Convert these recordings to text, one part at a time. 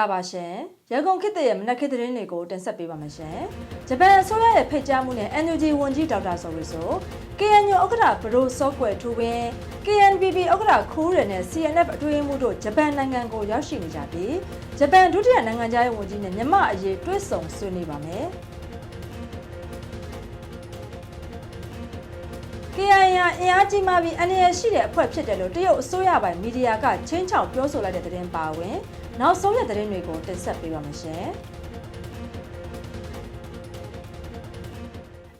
္ဂလာပါရှင်ရန်ကုန်ခေတ်ရဲ့မနက်ခေတ်သတင်းတွေကိုတင်ဆက်ပေးပါမယ်ရှင်ဂျပန်အစိုးရရဲ့ဖိတ်ကြားမှုနဲ့ NUG ဝန်ကြီးဒေါက်တာဇော်ရီဆို KNU ဥက္ကဋ္ဌဘရိုဆော့ကွယ်ထူပင် KNPP ဥက္ကဋ္ဌခိုးရယ်နဲ့ CNF အတွင်းမှုတို့ဂျပန်နိုင်ငံကိုရောက်ရှိနေကြပြီးဂျပန်ဒုတိယနိုင်ငံသားရေးဝန်ကြီးနဲ့မြန်မာအရေးတွဲဆုံဆွေးနွေးပါမယ် KIA အင်အားကြီးမှပြီးအနေရရှိတဲ့အဖွဲ့ဖြစ်တယ်လို့တရုတ်အစိုးရပိုင်မီဒီယာကချင်းချောက်ပြောဆိုလိုက်တဲ့သတင်းပါဝင်နောက်ဆုံးရသတင်းတွေကိုတင်ဆက်ပေးပါမယ်ရှင်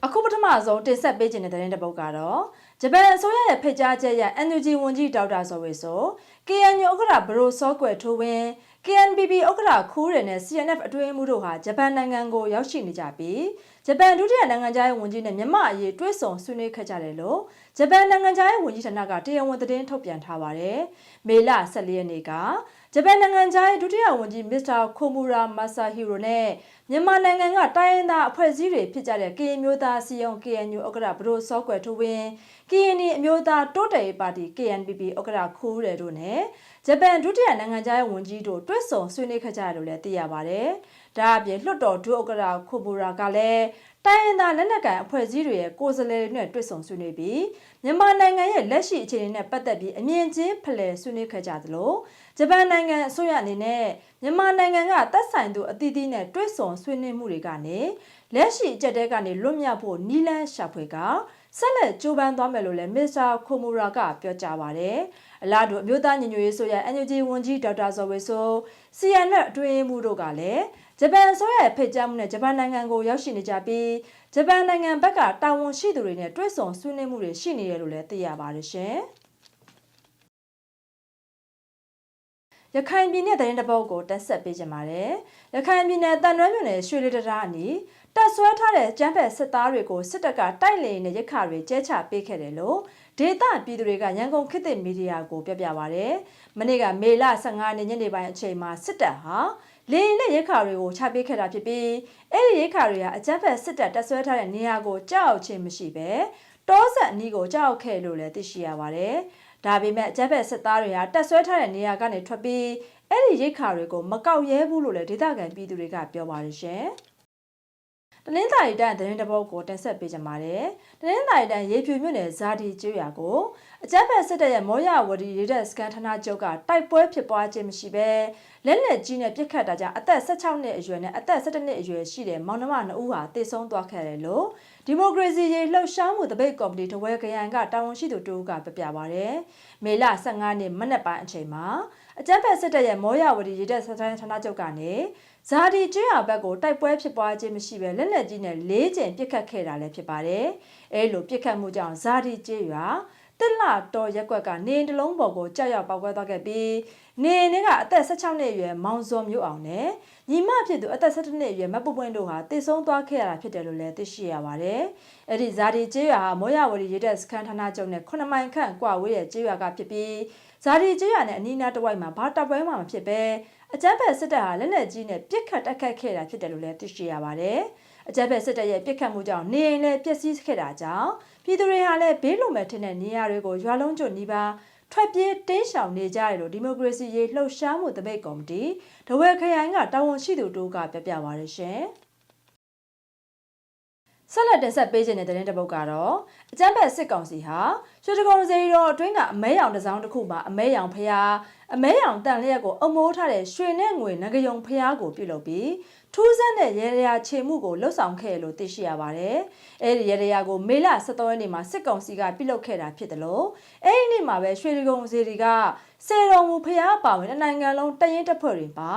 အခုပထမဆုံးတင်ဆက်ပေးခြင်းတဲ့သတင်းတစ်ပုဒ်ကတော့ဂျပန်အစိုးရရဲ့ဖိတ်ကြားချက်အရ NUG ဝန်ကြီးဒေါက်တာဇော်ဝေဆို KNU ဥက္ကဋ္ဌဘရိုဆော့ကွယ်ထိုးဝင်း KNPP ဥက္ကဋ္ဌခူးရယ်နဲ့ CNF အတွင်းမှုတို့ဟာဂျပန်နိုင်ငံကိုရောက်ရှိနေကြပြီး ဂျပန်ဒုတိယနိုင်ငံသားရေးဝန်ကြီးနဲ့မြန်မာအရေးတွဲဆုံဆွေးနွေးခဲ့ကြတယ်လို့ဂျပန်နိုင်ငံသားရေးဝန်ကြီးဌာနကတရားဝင်သတင်းထုတ်ပြန်ထားပါတယ်။မေလ14ရက်နေ့က ဂျပန်နိုင်ငံသားရေးဒုတိယဝန်ကြီးမစ္စတာခိုမူရာမာဆာဟီရိုနဲ့မြန်မာနိုင်ငံကတိုင်းရင်းသားအဖွဲ့အစည်းတွေဖြစ်ကြတဲ့ကရင်မျိုးသားစီယုံ KNU ဥက္ကဋ္ဌဘရိုဆော့ကွယ်ထိုးဝင်း KNI အမျိုးသားတိုးတက်ရေးပါတီ KNPP ဥက္ကဋ္ဌခိုးရယ်တို့နဲ့ဂျပန်ဒုတိယနိုင်ငံသားရေးဝန်ကြီးတို့တွဲဆုံဆွေးနွေးခဲ့ကြတယ်လို့လည်းသိရပါတယ်။ဒါအပြင်လွှတ်တော်ဒုဥက္ကဋ္ဌခိုဘူရာကလည်း တိုင်းရင်းသားလက်နက်ကိုင်အဖွဲ့အစည်းတွေရဲ့ကိုယ်စားလှယ်တွေနဲ့တွေ့ဆုံဆွေးနွေးပြီးမြန်မာနိုင်ငံရဲ့လက်ရှိအခြေအနေနဲ့ပတ်သက်ပြီးအမြင်ချင်းဖလှယ်ဆွေးနွေးခဲ့ကြသလိုဂျပန်နိုင်ငံအစိုးရအနေနဲ့မြန်မာနိုင်ငံကသက်ဆိုင်သူအသီးသီးနဲ့တွေ့ဆုံဆွေးနွေးမှုတွေကနေလက်ရှိအကြက်တဲကနေလွတ်မြောက်ဖို့နီလန်းရှာဖွေကဆက်လက်ကြိုးပမ်းသွားမယ်လို့လည်းမစ္စတာခိုမိုရာကပြောကြားပါတယ်။အလားတူအမျိုးသားညီညွတ်ရေးဆိုရ NUG ဝန်ကြီးဒေါက်တာဇော်ဝေဆို CN အတွင်းမှုတို့ကလည်း ဂျပန်အစိုးရရဲ့ဖိတ်ကြားမှုနဲ့ဂျပန်နိုင်ငံကိုရောက်ရှိနေကြပြီးဂျပန်နိုင်ငံဘက်ကတာဝန်ရှိသူတွေနဲ့တွေ့ဆုံဆွေးနွေးမှုတွေရှိနေတယ်လို့လည်းသိရပါတယ်ရှင်။ရခိုင်ပြည်နယ်သတင်းတပုတ်ကိုတက်ဆက်ပေးကြပါမယ်။ရခိုင်ပြည်နယ်တန်ရွှဲမြို့နယ်ရွှေလီတရာအနီးတက်ဆွဲထားတဲ့ကျန်းဖက်စစ်သားတွေကိုစစ်တပ်ကတိုက်လေနဲ့ရခတွေကျဲချပေးခဲ့တယ်လို့ဒေတာပြည်သူတွေကရန်ကုန်ခေတ်သစ်မီဒီယာကိုပြပြပါဗျ။မနေ့ကမေလ15ရက်ညနေပိုင်းအချိန်မှာစစ်တပ်ဟာ လေရင်နဲ့ရိခါတွေကိုချပေးခဲ့တာဖြစ်ပြီးအဲ့ဒီရိခါတွေဟာအကြမ်းဖက်စစ်တပ်တက်ဆွဲထားတဲ့နေရာကိုကြောက်ချင်းမရှိပဲတောဆက်အနီးကိုကြောက်ခဲ့လို့လည်းသိရှိရပါတယ်။ဒါပေမဲ့အကြမ်းဖက်စစ်သားတွေဟာတက်ဆွဲထားတဲ့နေရာကနေထွက်ပြီးအဲ့ဒီရိခါတွေကိုမကောက်ရဲဘူးလို့လည်းဒေသခံပြည်သူတွေကပြောပါတယ်ရှင်။ တနင်္သာရီတိုင်းသတင်းတပုတ်ကိုတင်ဆက်ပေးကြပါမယ်။တနင်္သာရီတိုင်းရေဖြူမြို့နယ်ဇာဒီကျွော်ကိုအကြမ်းဖက်စစ်တပ်ရဲ့မောရဝတီရေတပ်စကန်ဌာနချုပ်ကတိုက်ပွဲဖြစ်ပွားခြင်းမရှိဘဲလက်လက်ကြီးနဲ့ပြစ်ခတ်တာကြောင့်အသက်16နှစ်အရွယ်နဲ့အသက်17နှစ်အရွယ်ရှိတဲ့မောင်နှမ2ဦးဟာတေဆုံးသွားခဲ့တယ်လို့ဒီမိုကရေစီရေးလှုပ်ရှားမှုတပိတ်ကော်မတီတဝဲကရန်ကတာဝန်ရှိသူတို့ကပြပြပါရယ်။မေလ15နှစ်မနက်ပိုင်းအချိန်မှာအကြမ်းဖက်စစ်တပ်ရဲ့မောရဝတီရေတပ်စကန်ဌာနချုပ်ကနေ ဇာဒီကျွော်ဘက်ကိုတိုက်ပွဲဖြစ်ပွားခြင်းမရှိဘဲလက်လက်ကြီးနဲ့၄ကျင်ပြစ်ခတ်ခဲ့တာလည်းဖြစ်ပါတယ်။အဲလိုပြစ်ခတ်မှုကြောင့်ဇာဒီကျွော် တစ်လတော်ရက်ွက်ကနေတလုံးပေါ်ကိုကြောက်ရောက်ပောက်ကွဲသွားခဲ့ပြီးနေနေကအသက်16နှစ်အရွယ်မောင်စောမျိုးအောင်နဲ့ညီမဖြစ်သူအသက်17နှစ်အရွယ်မပပွင့်တို့ဟာတည်ဆုံးသွားခဲ့ရတာဖြစ်တယ်လို့လည်းသိရှိရပါတယ်။အဲ့ဒီဇာဒီကျေးရွာဟာမောရဝတီရေတပ်စခန်းဌာနချုပ်နဲ့9မိုင်ခန့်ကွာဝေးရဲ့ကျေးရွာကဖြစ်ပြီးဇာဒီကျေးရွာနဲ့အနီးနားတစ်ဝိုက်မှာဘာတပ်ပွဲမှမဖြစ်ပဲအကြမ်းဖက်စစ်တပ်ဟာလက်နက်ကြီးနဲ့ပစ်ခတ်တိုက်ခတ်ခဲ့တာဖြစ်တယ်လို့လည်းသိရှိရပါတယ်။အကြမ်းဖက်စစ်တပ်ရဲ့ပစ်ခတ်မှုကြောင့်နေအိမ်လည်းပျက်စီးခဲ့တာကြောင့် ပြည်သူတွေဟာလည်းဘေးလွန်မဲ့ထင်တဲ့နေရာတွေကိုရွာလုံးကျွတ်နီးပါးထွက်ပြေးတင်းရှောင်နေကြရလို့ဒီမိုကရေစီရေးလှုပ်ရှားမှုတပိတ်ကော်မတီတဝဲခရိုင်ကတာဝန်ရှိသူတို့ကပြပြပါရရှင်။ဆက်လက်တင်ဆက်ပေးခြင်းတဲ့တဲ့တပုတ်ကတော့အကြမ်းဖက်စစ်ကောင်စီဟာရွှေတကုံစေရီတော်အတွင်းကအမဲရောင်တစ်စောင်းတစ်ခုမှာအမဲရောင်ဖျား အမဲရောင်တန်လျက်ကိုအမိုးထားတဲ့ရွှေနဲ့ငွေငကယုံဖျားကိုပြုလုပ်ပြီးထူးဆန်းတဲ့ရေရရာခြေမှုကိုလှုပ်ဆောင်ခဲ့လို့သိရှိရပါတယ်။အဲဒီရေရရာကိုမေလ23ရက်နေ့မှာစစ်ကောင်စီကပြုလုပ်ခဲ့တာဖြစ်တယ်လို့အဲဒီနေ့မှာပဲရွှေတကုံစေရီကစေတော်မူဖျားပါဝင်နိုင်ငံလုံးတရင်တပ်ဖွဲ့တွေပါ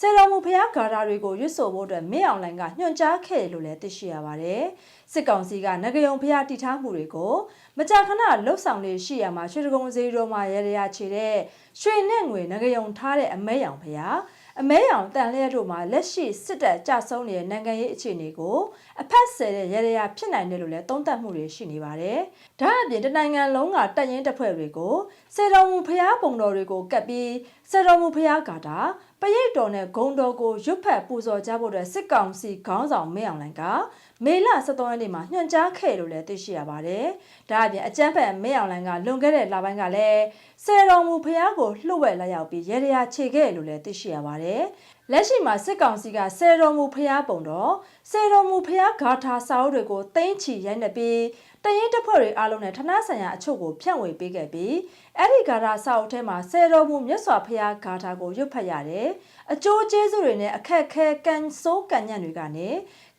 စေတော်မူဖျားဂါတာတွေကိုရွတ်ဆိုဖို့အတွက်မင်းအောင်လိုင်ကညွှန်ကြားခဲ့လို့လည်းသိရှိရပါတယ်။စစ်ကောင်စီကငကယုံဖျားတိထားမှုတွေကိုမကြာခဏလှုပ်ဆောင်နေရှိရမှာရွှေတကုံစေရီတော်မှာရေရရာခြေတဲ့ရွှေနဲ့ငွေငကယုံထားတဲ့အမဲရောင်ဖျား အမဲရောင်တန်လျက်တို့မှာလက်ရှိစစ်တပ်ကြဆုံးနေတဲ့နိုင်ငံရေးအခြေအနေကိုအဖက်ဆယ်တဲ့ရရရဖြစ်နိုင်တယ်လို့လည်းသုံးသပ်မှုတွေရှိနေပါတယ်။ဒါအပြင်တနိုင်ငံလုံးကတပ်ရင်းတပ်ဖွဲ့တွေကိုစေတော်မူဖျားပုံတော်တွေကိုကပ်ပြီးစေတော်မူဖျားကာတာပရိတ်တော်နဲ့ဂုံတော်ကိုရွတ်ဖက်ပူဇော်ကြဖို့အတွက်စစ်ကောင်စီခေါင်းဆောင်မင်းအောင်လှိုင်က မေလ23ရက်နေ့မှာညွှန်ကြားခဲ့လို့လည်းသိရှိရပါတယ်။ဒါအပြင်အကြမ်းဖက်မင်းအောင်လှိုင်ကလွန်ခဲ့တဲ့လပိုင်းကလည်းစေတော်မူဖျားကိုလှုပ်ဝက်လာရောက်ပြီးရေရရာခြေခဲ့လို့လည်းသိရှိရပါတယ်။လက်ရှိမှာစစ်ကောင်စီကဆယ်တော်မူဖျားပုံတော်ဆယ်တော်မူဖျားဂါထာစာအုပ်တွေကိုတင်းချီရိုက်နှက်ပြီး တရင်တပ်ဖွဲ့တွေအားလုံးနဲ့ဌာနဆိုင်ရာအချို့ကိုဖြန့်ဝေပေးခဲ့ပြီးအဲ့ဒီဂါထာစာအုပ်ထဲမှာဆယ်တော်မူမြတ်စွာဘုရားဂါထာကိုရွတ်ဖတ်ရတယ်အကျိုးကျေးဇူးတွေနဲ့အခက်ခဲကန်ဆိုးကန်ညံ့တွေကနေ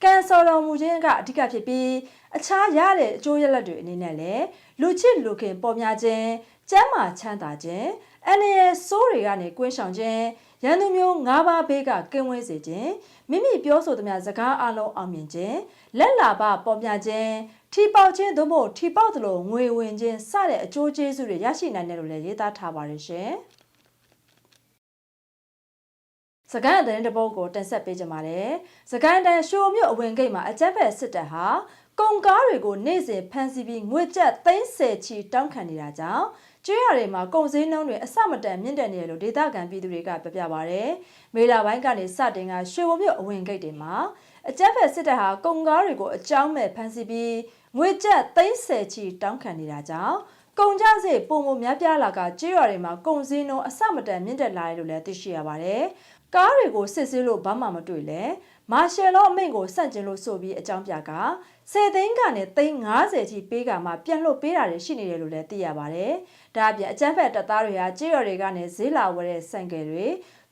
ကန်ဆော်တော်မူခြင်းကအဓိကဖြစ်ပြီးအခြားရတဲ့အကျိုးရလဒ်တွေအနေနဲ့လည်းလူချစ်လူခင်ပေါ်များခြင်းကျမ်းမာချမ်းသာခြင်းအနေရဆိုးတွေကနေကွင်းဆောင်ခြင်းရန်သူမျိုး၅ပါးဘေးကကင်းဝေးစေခြင်းမိမိပြောဆိုသမျှစကားအလုံးအောင်မြင်ခြင်းလက်လာပပေါ်ပြခြင်းထီပေါက်ခြင်းသို့မဟုတ်ထီပေါက်သလိုငွေဝင်ခြင်းစတဲ့အကျိုးကျေးဇူးတွေရရှိနိုင်တယ်လို့လည်းရေးသားထားပါတယ်ရှင်စကိုင်းအတဲ့တပုတ်ကိုတင်ဆက်ပေးကြပါမယ်။စကိုင်းတန်ရှိုးမြို့အဝင်ဂိတ်မှာအကြက်ဖက်စစ်တပ်ဟာကုံကားတွေကိုနေ့စဉ်ဖမ်းဆီးပြီးငွေကျပ်30ချီတောင်းခံနေတာကြောင့်ကျွေးရတွေမှာကုန်စည်နှုန်းတွေအဆမတန်မြင့်တက်နေတယ်လို့ဒေသခံပြည်သူတွေကပြောပြပါဗျ။မေလာပိုင်းကနေစတင်ကရွှေဘုံမြို့အဝင်ဂိတ်တွေမှာ အကြက်ဖက်စစ်တပ်ဟာကုံကားတွေကိုအကြောင်းမဲ့ဖမ်းဆီးပြီးငွေကျပ်30ချီတောင်းခံနေတာကြောင့်ကုန်ကြစေပုံမများပြားလာကကြေးရွာတွေမှာကုန်စည်နှုန်းအဆမတန်မြင့်တက်လာတယ်လို့လည်းသိရှိရပါတယ်။ကားတွေကိုစစ်ဆေးလို့ဘာမှမတွေ့လဲမာရှယ်လောအမိန့်ကိုစန့်ကျင်လို့ဆိုပြီးအကြောင်းပြက10သိန်းကနေသိန်း90ထိပေးကမှပြန်လွှတ်ပေးတာတွေရှိနေတယ်လို့လည်းသိရပါတယ်။ဒါအပြင်အကြမ်းဖက်တပ်သားတွေဟာကြေးရွာတွေကနေဈေးလာဝယ်တဲ့ဆိုင်ကယ်တွေ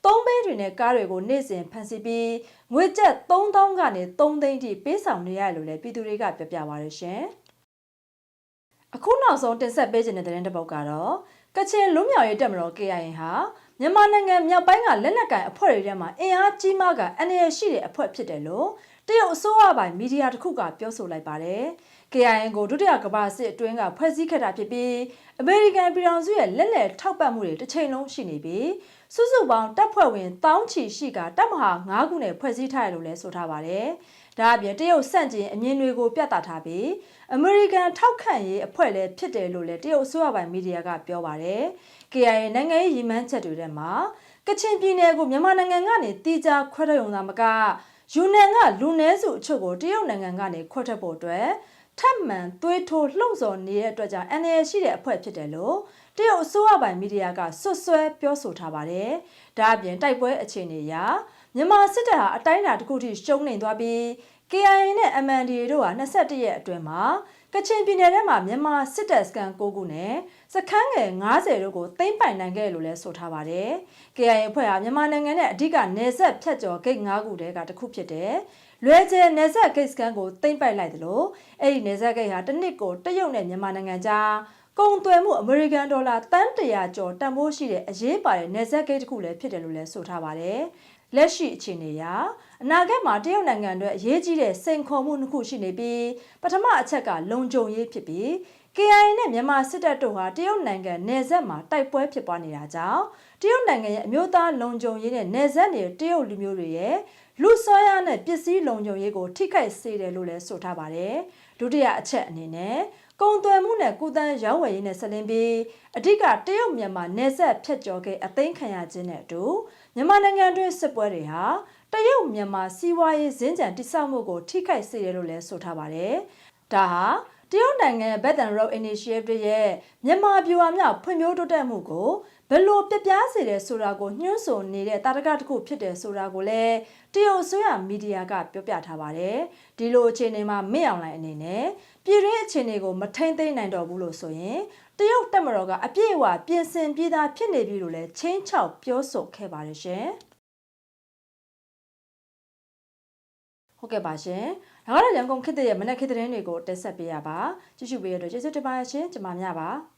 သုံးဘဲတွေနဲ့ကားတွေကိုနေ့စဉ်ဖမ်းဆီးပြီးငွေကျပ်3000ကနေ3သိန်းထိပေးဆောင်နေရတယ်လို့လည်းပြည်သူတွေကပြောပြပါရရှင်။အခုနောက်ဆုံးတင်ဆက်ပေးခြင်းတဲ့တဲ့တစ်ပုဒ်ကတော့ကချင်လူမျိုးရေးတက်မတော် KIA ဟာမြန်မာနိုင်ငံမြောက်ပိုင်းကလက်နက်ကင်အဖွဲ့တွေထဲမှာအင်အားကြီးမားကအန္တရာယ်ရှိတဲ့အဖွဲ့ဖြစ်တယ်လို့ တရုတ်အစိုးရပိုင်မီဒီယာတစ်ခုကပြောဆိုလိုက်ပါတယ်။ KIN ကိုဒုတိယကမ္ဘာစစ်အတွင်းကဖွဲ့စည်းခဲ့တာဖြစ်ပြီးအမေရိကန်ပြည်ထောင်စုရဲ့လက်လက်ထောက်ပံ့မှုတွေတစ်ချိန်လုံးရှိနေပြီးစုစုပေါင်းတပ်ဖွဲ့ဝင်တောင်းချီရှိကတပ်မဟာ9ခုနဲ့ဖွဲ့စည်းထားတယ်လို့လည်းဆိုထားပါတယ်။ဒါအပြင်တရုတ်စန့်ကျင်အမြင်တွေကိုပြသထားပြီးအမေရိကန်ထောက်ခံရေးအဖွဲ့လည်းဖြစ်တယ်လို့လည်းတရုတ်အစိုးရပိုင်မီဒီယာကပြောပါတယ်။ KIA နိုင်ငံရေးရည်မှန်းချက်တွေထဲမှာကချင်ပြည်နယ်ကိုမြန်မာနိုင်ငံကနေတီးခြားခွဲထုတ်ရုံသာမက ယူနန်ကလူနည်းစုအချို့ကိုတရုတ်နိုင်ငံကနေခွဲထွက်ဖို့အတွက်ထပ်မံသွေးထိုးလှုံ့ဆော်နေတဲ့အတွက်ကြောင့်အန်ရရှိတဲ့အဖွဲ့ဖြစ်တယ်လို့တရုတ်အစိုးရပိုင်မီဒီယာကဆွတ်ဆွဲပြောဆိုထားပါတယ်။ဒါအပြင်တိုက်ပွဲအခြေအနေအရမြန်မာစစ်တပ်ဟာအတိုင်းအတာတစ်ခုထိရှုံးနေသွားပြီး KIA နဲ့ MNDA တို့ဟာ21ရက်အတွင်းမှာ ကချင်ပြည်နယ်ထဲမှာမြန်မာစစ်တပ်စခန်း9ခုနဲ့စခန်းငယ်90တို့ကိုသိမ်းပိုင်နိုင်ခဲ့လို့လည်းဆိုထားပါတယ်။ KIA အဖွဲ့ဟာမြန်မာနိုင်ငံနဲ့အဓိကနေဆက်ဖြတ်ကျော်ဂိတ်9ခုတည်းကတစ်ခုဖြစ်တဲ့လွယ်ကျယ်နေဆက်ဂိတ်စခန်းကိုသိမ်းပိုက်လိုက်တယ်လို့အဲ့ဒီနေဆက်ဂိတ်ဟာတစ်နှစ်ကိုတရုတ်နဲ့မြန်မာနိုင်ငံကြားကုန်သွယ်မှုအမေရိကန်ဒေါ်လာတန်း100ကျော်တန်ဖိုးရှိတဲ့အရေးပါတဲ့နေဆက်ဂိတ်တစ်ခုလည်းဖြစ်တယ်လို့လည်းဆိုထားပါတယ်။ လက်ရှိအခြေအနေအရအနာဂတ်မှာတရုတ်နိုင်ငံအတွက်အရေးကြီးတဲ့စိန်ခေါ်မှုနှစ်ခုရှိနေပြီးပထမအချက်ကလုံခြုံရေးဖြစ်ပြီး KIA နဲ့မြန်မာစစ်တပ်တို့ဟာတရုတ်နိုင်ငံနယ်စပ်မှာတိုက်ပွဲဖြစ်ပွားနေတာကြောင့်တရုတ်နိုင်ငံရဲ့အမျိုးသားလုံခြုံရေးနဲ့နယ်စပ်နယ်တရုတ်လူမျိုးတွေရဲ့လူဆွမ်းရနဲ့ပစ္စည်းလုံခြုံရေးကိုထိခိုက်စေတယ်လို့လည်းဆိုထားပါတယ်။ဒုတိယအချက်အနေနဲ့ ကုန်သွယ်မှုနဲ့ကုသန်းရောင်းဝယ်ရေးနဲ့ဆက်လင်းပြီးအဓိကတရုတ်မြန်မာနယ်စပ်ဖြတ်ကျော်ခဲ့အသိမ်းခံရခြင်းနဲ့အတူမြန်မာနိုင်ငံတွင်းစစ်ပွဲတွေဟာတရုတ်မြန်မာစီးပွားရေးဇင်းကြံတိစောက်မှုကိုထိခိုက်စေတယ်လို့လည်းဆိုထားပါတယ်။ဒါဟာတရုတ်နိုင်ငံ Belt and Road Initiative ရဲ့မြန်မာပြူဟာမြောက်ဖွံ့ဖြိုးတိုးတက်မှုကိုဘယ်လိုပြပြစေတယ်ဆိုတာကိုညှို့ဆိုနေတဲ့တာတကတစ်ခုဖြစ်တယ်ဆိုတာကိုလည်းတရုတ်အစိုးရမီဒီယာကပြောပြထားပါတယ်။ဒီလိုအခြေအနေမှာမင့်အောင်လိုင်းအနေနဲ့ ပြည်တွင်းအခြေအနေကိုမထိမ့်သိမ်းနိုင်တော့ဘူးလို့ဆိုရင်တရုတ်တက်မတော်ကအပြည့်အဝပြင်ဆင်ပြေးသားဖြစ်နေပြီလို့လည်းချင်းချောက်ပြောဆိုခဲ့ပါတယ်ရှင်။ဟုတ်ကဲ့ပါရှင်။ဒါကတော့ရန်ကုန်ခေတ်ရဲ့မနက်ခေတ်သတင်းတွေကိုတက်ဆက်ပေးရပါ။ကြည့်ရှုပေးရတဲ့ကျေးဇူးတင်ပါတယ်ရှင်။ကျွန်မများပါ။